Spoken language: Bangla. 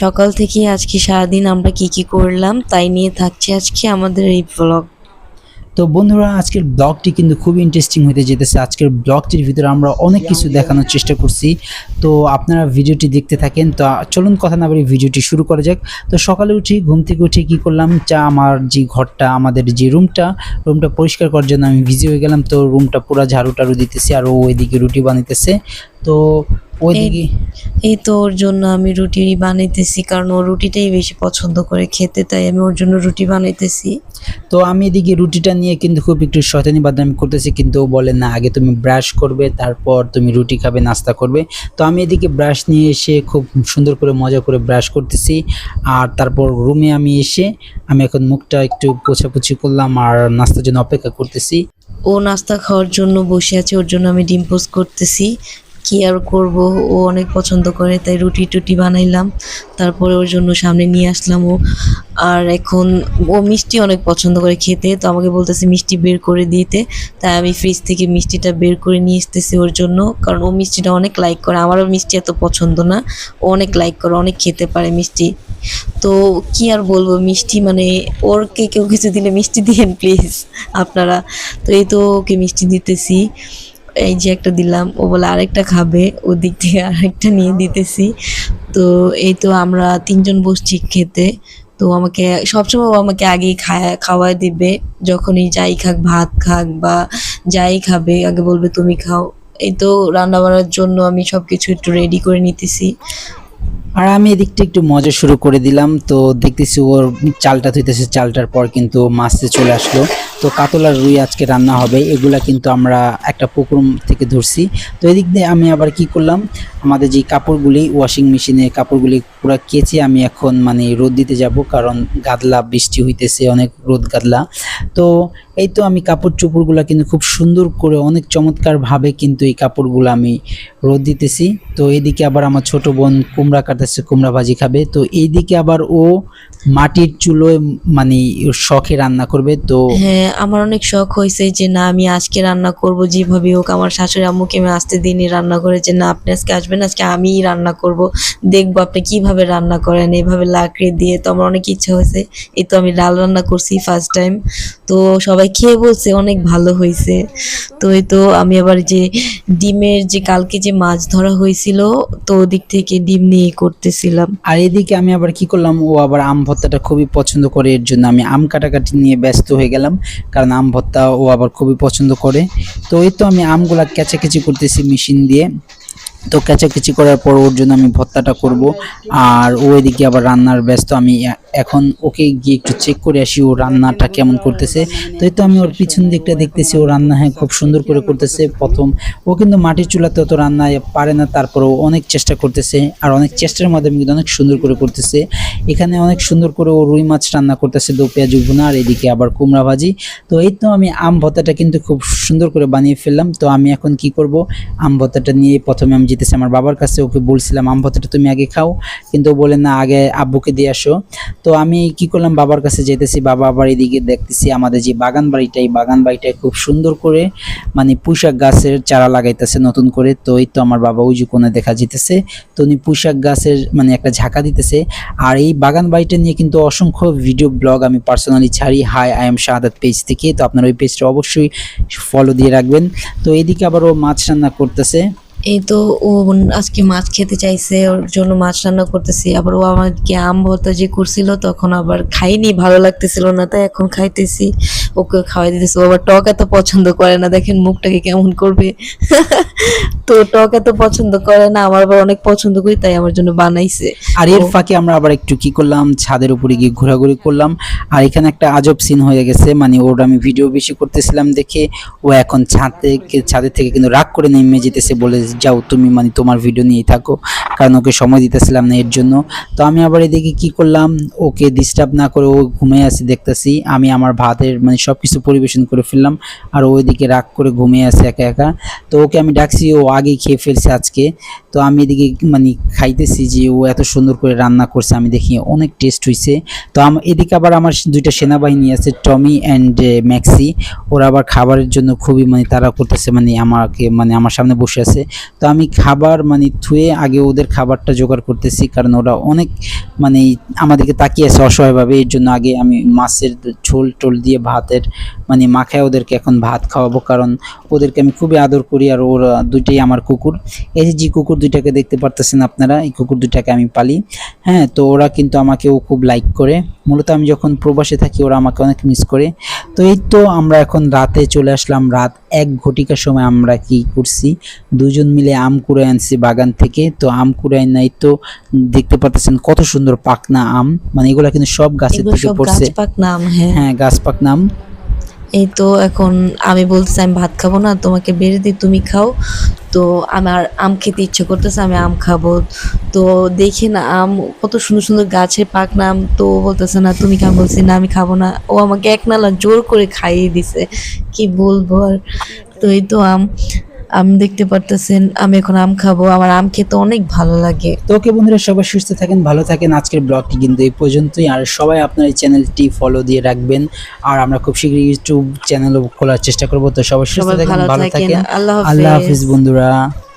সকাল থেকে আজকে সারাদিন আমরা কি কি করলাম তাই নিয়ে থাকছে আজকে আমাদের এই ব্লগ তো বন্ধুরা, আজকের ব্লগটি কিন্তু খুব ইন্টারেস্টিং হতে যেতেছে। আজকের ব্লগটির ভিতরে আমরা অনেক কিছু দেখানোর চেষ্টা করছি। তো আপনারা ভিডিওটি দেখতে থাকেন, তো চলুন কথা না বলি ভিডিওটি শুরু করা যাক। তো সকালে উঠি, ঘুম থেকে উঠে কি করলাম? চা, আমার যে ঘরটা, আমাদের যে রুমটা রুমটা পরিষ্কার করার জন্য আমি ভিজি হয়ে গেলাম। তো রুমটা পুরো ঝাড়ু টাড়ু দিতেছি, আর ও ওইদিকে রুটি বানাইতেছে। তো ওইদিকে। এই তো ওর জন্য আমি রুটি বানাইতেছি কারণ ও রুটিটাই বেশি পছন্দ করে খেতে তাই আমি ওর জন্য রুটি বানাইতেছি। তো আমি এদিকে রুটিটা নিয়ে কিন্তু খুব একটু শয়তানি বাদামি করতেছি কিন্তু ও বলে না আগে তুমি ব্রাশ করবে তারপর তুমি রুটি খাবে নাস্তা করবে। তো আমি এদিকে ব্রাশ নিয়ে এসে খুব সুন্দর করে মজা করে ব্রাশ করতেছি আর তারপর রুমে আমি এসে আমি এখন মুখটা একটু পোছাপুছি করলাম আর নাস্তার জন্য অপেক্ষা করতেছি। ও নাস্তা খাওয়ার জন্য বসে আছে ওর জন্য আমি ডিম পোস্ট করতেছি। কি আর করব? ও অনেক পছন্দ করে, তাই রুটি টুটি বানাইলাম। তারপরে ওর জন্য সামনে নিয়ে আসলাম ও। আর এখন ও মিষ্টি অনেক পছন্দ করে খেতে, তো আমাকে বলতেছে মিষ্টি বের করে দিতে। তাই আমি ফ্রিজ থেকে মিষ্টিটা বের করে নিয়ে আসতেছি ওর জন্য, কারণ ও মিষ্টিটা অনেক লাইক করে। আমারও মিষ্টি এত পছন্দ না, ও অনেক লাইক করে, অনেক খেতে পারে মিষ্টি। তো কি আর বলব, মিষ্টি মানে ওরকে কেউ কিছু দিলে মিষ্টি দিয়েন প্লিজ আপনারা। তো এই তো ওকে মিষ্টি দিতেছি। এই যে একটা দিলাম ও বলে আরেকটা খাবে ওর দিক থেকে আরেকটা নিয়ে দিতেছি। তো এই তো আমরা তিনজন বসছি খেতে। তো আমাকে সবসময় ও আমাকে আগেই খায় খাওয়াই দিবে। যখনই যাই খাক ভাত খাক বা যাই খাবে আগে বলবে তুমি খাও। এই তো রান্না বান্নার জন্য আমি সব কিছু একটু রেডি করে নিতেছি। আর আমি এদিকটা একটু মজা শুরু করে দিলাম। তো দেখতেছি ওর চালটা ধুইতেছে চালটার পর কিন্তু মাছে চলে আসলো। তো কাতলার রুই আজকে রান্না হবে, এগুলা কিন্তু আমরা একটা পুকুর থেকে ধরছি। তো এদিক দিয়ে আমি আবার কি করলাম, আমাদের যে কাপড়গুলি ওয়াশিং মেশিনে কাপড়গুলি পুরো কেচে আমি এখন মানে রোদ দিতে যাব, কারণ গাদলা বৃষ্টি হইতেছে, অনেক রোদ গাদলা। তো এই তো আমি কাপড় চোপড়গুলো কিন্তু খুব সুন্দর করে, অনেক চমৎকারভাবে কিন্তু এই কাপড়গুলো আমি রোদ দিতেছি। তো এইদিকে আবার আমার ছোট বোন কুমড়া কাটাচ্ছে কুমড়া ভাজি খাবে। তো এইদিকে আবার ও মাটির চুলোয় মানে শখে রান্না করবে, তো হ্যাঁ আমার অনেক শখ হয়েছে যে, না, আমি আজকে রান্না করব যেভাবে হোক। আমার শাশুড়ি আম্মুকে আমি আসতে দিনই রান্না করে যে, না, আপনি আজকে আসবেন, আজকে আমিই রান্না করব। দেখব আপনি কীভাবে রান্না করেন, এভাবে লাকড়ি দিয়ে। তো আমার অনেক ইচ্ছা হয়েছে। এই তো আমি ডাল রান্না করছি ফার্স্ট টাইম তো সবাই খেয়ে বলছে, অনেক ভালো হয়েছে। তো এই তো আমি আবার যে, ডিমের যে, কালকে যে মাছ ধরা হয়েছিল, তো ওদিক থেকে ডিম নিয়ে করতেছিলাম। আর এদিকে আমি আবার কি করলাম? ও আবার আম ভর্তাটা খুবই পছন্দ করে। এর জন্য আমি আম কাটাকাটি নিয়ে ব্যস্ত হয়ে গেলাম। কারণ আম ভর্তা ও আবার খুবই পছন্দ করে। তো এই তো আমি আমগুলা কেচাকেচি করতেছি মেশিন দিয়ে। তো কেচাকেচি করার পর ওর জন্য আমি ভর্তাটা করব। আর ও এদিকে আবার রান্নার ব্যস্ত আমি এখন ওকে গিয়ে একটু চেক করে আসি ও রান্নাটা কেমন করতেছে। তো এই তো আমি ওর পিছন দিকটা দেখতেছি, ও রান্না হ্যাঁ খুব সুন্দর করে করতেছে। প্রথম ও কিন্তু মাটির চুলাতে অত রান্না পারে না, তারপরেও অনেক চেষ্টা করতেছে। আর অনেক চেষ্টার মাধ্যমে কিন্তু অনেক সুন্দর করে করতেছে। এখানে অনেক সুন্দর করে ও রুই মাছ রান্না করতেছে, দো, পেঁয়াজ ভুনা আর এদিকে আবার কুমড়া ভাজি। তো এই তো আমি আম ভর্তাটা কিন্তু খুব সুন্দর করে বানিয়ে ফেললাম। তো আমি এখন কি করব? আম ভর্তাটা নিয়ে প্রথমে আমি যেতেছি আমার বাবার কাছে। ওকে বলছিলাম, আম ভর্তাটা তুমি আগে খাও। কিন্তু বলে, না, আগে আব্বুকে দিয়ে আসো। তো আমি কি করলাম? বাবার কাছে যেতেছি বাবা আবার এদিকে দেখতেছি আমাদের যে বাগান বাড়িটা, এই বাগান বাড়িটায় খুব সুন্দর করে মানে পুঁইশাক গাছের চারা লাগাইতেছে নতুন করে। তো এই তো আমার বাবা যে কোণে দেখা যেতেছে তো উনি পুঁইশাক গাছের মানে একটা ঝাঁকা দিতেছে। আর এই বাগান বাড়িটা নিয়ে কিন্তু অসংখ্য ভিডিও, ব্লগ আমি পার্সোনালি ছাড়ি। Hi, I am Shahadat page থেকে। তো আপনার ওই পেজটা অবশ্যই ফলো দিয়ে রাখবেন। তো এদিকে আবার ও মাছ রান্না করতেছে। এই তো ও আজকে মাছ খেতে চাইছে, ওর জন্য মাছ রান্না করতেছি। আবার ও আমাকে আম ভর্তা যে করছিল, তখন আবার খাইনি, ভালো লাগতেছিল না, তাই এখন খাইতেছি। ওকে খাওয়াই দিতেছে। আবার টক এত পছন্দ করে না দেখেন মুখটাকে কেমন করবে। তো টক এত পছন্দ করে না আমার আবার অনেক পছন্দ করি তাই আমার জন্য বানাইছে। আর এর ফাঁকে আমরা আবার একটু কি করলাম ছাদের উপরে গিয়ে ঘোরাঘুরি করলাম। আর এখানে একটা আজব সিন হয়ে গেছে মানে ওর আমি ভিডিও বেশি করতেছিলাম দেখে ও এখন ছাদ থেকে ছাদের থেকে কিন্তু রাগ করে নেমে যেতেছে বলে যাও তুমি মানে তোমার ভিডিও নিয়েই থাকো। কারণ ওকে সময় দিতেছিলাম না এর জন্য। তো আমি আবার এদিকে কি করলাম ওকে ডিস্টার্ব না করে ও ঘুমিয়ে আছে দেখতেছি। আমি আমার ভাতের মানে সব কিছু পরিবেশন করে ফেললাম। আর ওইদিকে রাগ করে ঘুমিয়ে আছে একা একা। তো ওকে আমি ডাকছি, ও আগেই খেয়ে ফেলছে আজকে। তো আমি এদিকে মানে খাইতেছি যে ও এত সুন্দর করে রান্না করছে, আমি দেখি অনেক টেস্ট হয়েছে তো এদিকে আবার আমার দুইটা সেনাবাহিনী আছে, টমি অ্যান্ড ম্যাক্সি। ওরা আবার খাবারের জন্য খুবই মানে তারা করতেছে মানে আমাকে মানে আমার সামনে বসে আছে। তো আমি খাবার মানে থুয়ে আগে ওদের খাবারটা জোগাড় করতেছি, কারণ ওরা অনেক মানে আমাদেরকে তাকিয়ে আছে অসহায়ভাবে। এর জন্য আগে আমি মাছের ঝোল টোল দিয়ে ভাতের মানে মাখায় ওদেরকে এখন ভাত খাওয়াবো। কারণ ওদেরকে আমি খুবই আদর করি আর ওরা দুইটাই আমার কুকুর। এই যে কুকুর দুইটাকে দেখতে পারতেছেন আপনারা, এই কুকুর দুইটাকে আমি পালি। হ্যাঁ তো ওরা কিন্তু আমাকেও খুব লাইক করে। মূলত আমি যখন প্রবাসে থাকি ওরা আমাকে অনেক মিস করে। তো এই তো আমরা এখন রাতে চলে আসলাম রাত এক ঘটিকার সময় আমরা কি করছি? দুজন মিলে আম কুড়ে আনছি বাগান থেকে। তো আম কুড়ে নাই তো দেখতে পাচ্ছেন কত সুন্দর পাকনা আম। মানে এগুলা কিন্তু সব গাছের থেকে পড়ছে। হ্যাঁ। হ্যাঁ গাছ পাকনা আম। এই তো এখন আমি বলতেছি, আমি ভাত খাব না, তোমাকে বেড়ে দিই, তুমি খাও। তো আমার আম খেতে ইচ্ছে করতেছে, আমি আম খাব। তো দেখি না, আম কত সুন্দর সুন্দর গাছে পাক নাম তো বলতেছে, না, তুমি খাও। বলছি, না, আমি খাব না। ও আমাকে এক নালা জোর করে খাইয়ে দিছে, কি বলব আর। তো এই তো আম। আম দেখতে পারতেছেন আমি এখন আম খাব আমার আম খেতে অনেক ভালো লাগে। তো ওকে বন্ধুরা সবাই সুস্থ থাকেন ভালো থাকেন। আজকের ব্লগটি কিন্তু এই পর্যন্তই। আর সবাই আপনার এই চ্যানেলটি ফলো দিয়ে রাখবেন। আর আমরা খুব শীঘ্রই ইউটিউব চ্যানেলও খোলার চেষ্টা করব। তো সবাই সুস্থ থাকেন ভালো থাকেন। আল্লাহ হাফিজ। বন্ধুরা।